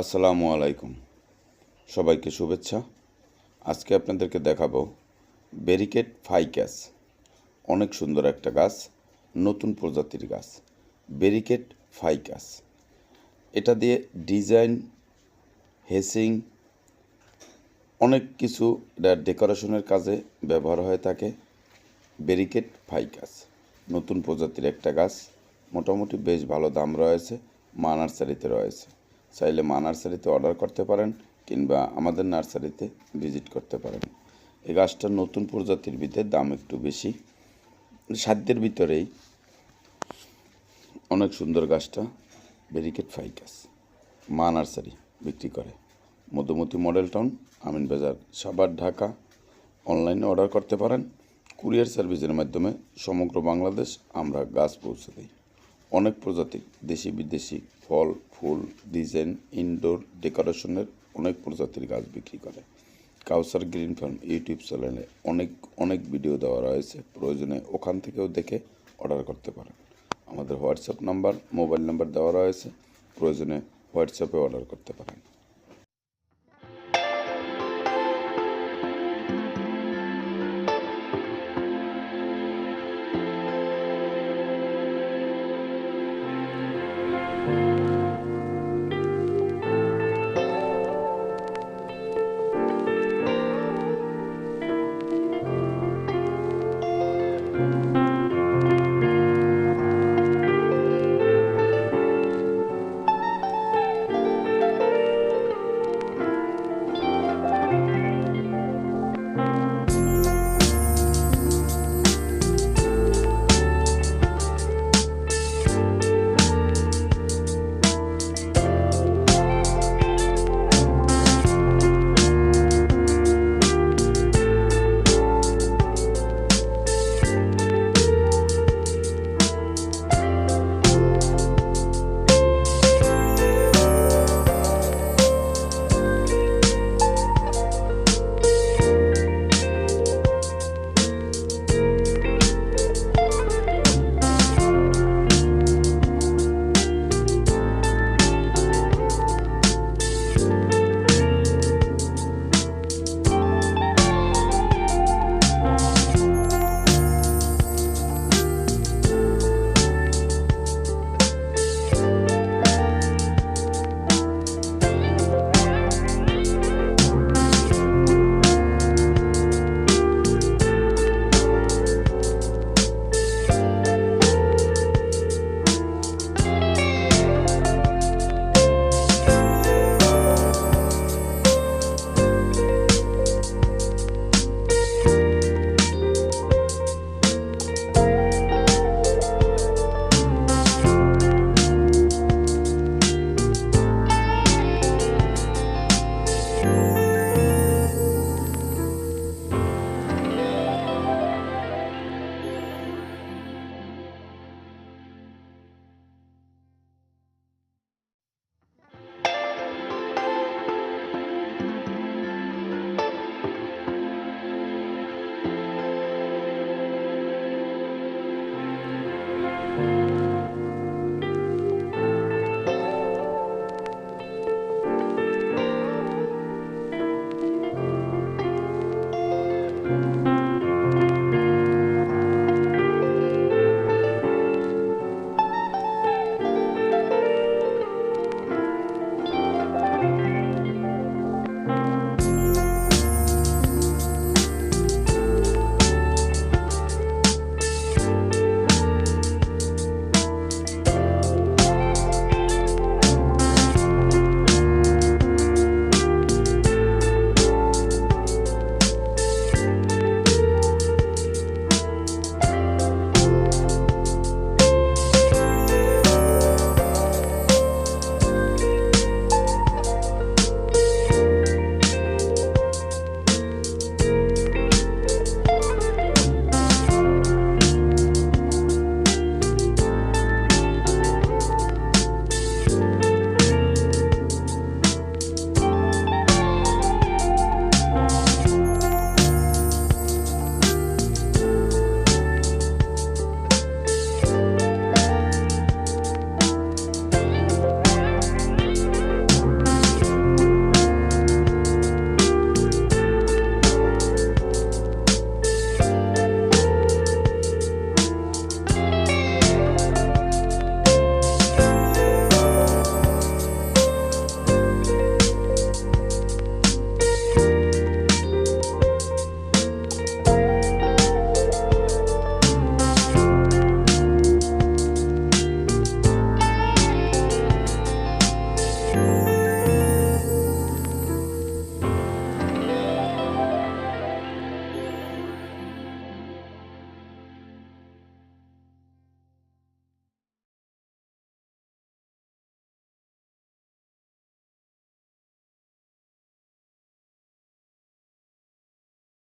আসসালামু আলাইকুম। সবাইকে শুভেচ্ছা। আজকে আপনাদেরকে দেখাবো ব্যারিকেড ফাইক্যাস অনেক সুন্দর একটা গাছ, নতুন প্রজাতির গাছ, ব্যারিকেড ফাইক্যাস এটা দিয়ে ডিজাইন, হেসিং, অনেক কিছু এটা ডেকোরেশনের কাজে ব্যবহার হয়ে থাকে। ব্যারিকেড ফাইকাস নতুন প্রজাতির একটা গাছ, মোটামুটি বেশ ভালো দাম রয়েছে মা নার্সারিতে রয়েছে। চাইলে মা নার্সারিতে অর্ডার করতে পারেন কিংবা আমাদের নার্সারিতে ভিজিট করতে পারেন। এই গাছটার নতুন প্রজাতির ভিতরে দাম একটু বেশি। সাধ্যের ভিতরেই অনেক সুন্দর গাছটা ব্যারিকেড ফাইকাস মা নার্সারি বিক্রি করে। মধুমতি মডেল টাউন, আমিন বাজার, সাভার, ঢাকা। অনলাইনে অর্ডার করতে পারেন। কুরিয়ার সার্ভিসের মাধ্যমে সমগ্র বাংলাদেশ আমরা গাছ পৌঁছে দিই। অনেক প্রজাতির দেশি বিদেশি ফল, ফুল, ডিজাইন ইনডোর ডেকোরেশনের অনেক প্রজাতির গাছ বিক্রি করে। কাউসার গ্রিন ফার্ম ইউটিউব চ্যানেলে অনেক অনেক ভিডিও দেওয়া রয়েছে। প্রয়োজনে ওখান থেকেও দেখে অর্ডার করতে পারেন। আমাদের হোয়াটসঅ্যাপ নাম্বার মোবাইল নাম্বার দেওয়া রয়েছে। প্রয়োজনে হোয়াটসঅ্যাপে অর্ডার করতে পারেন।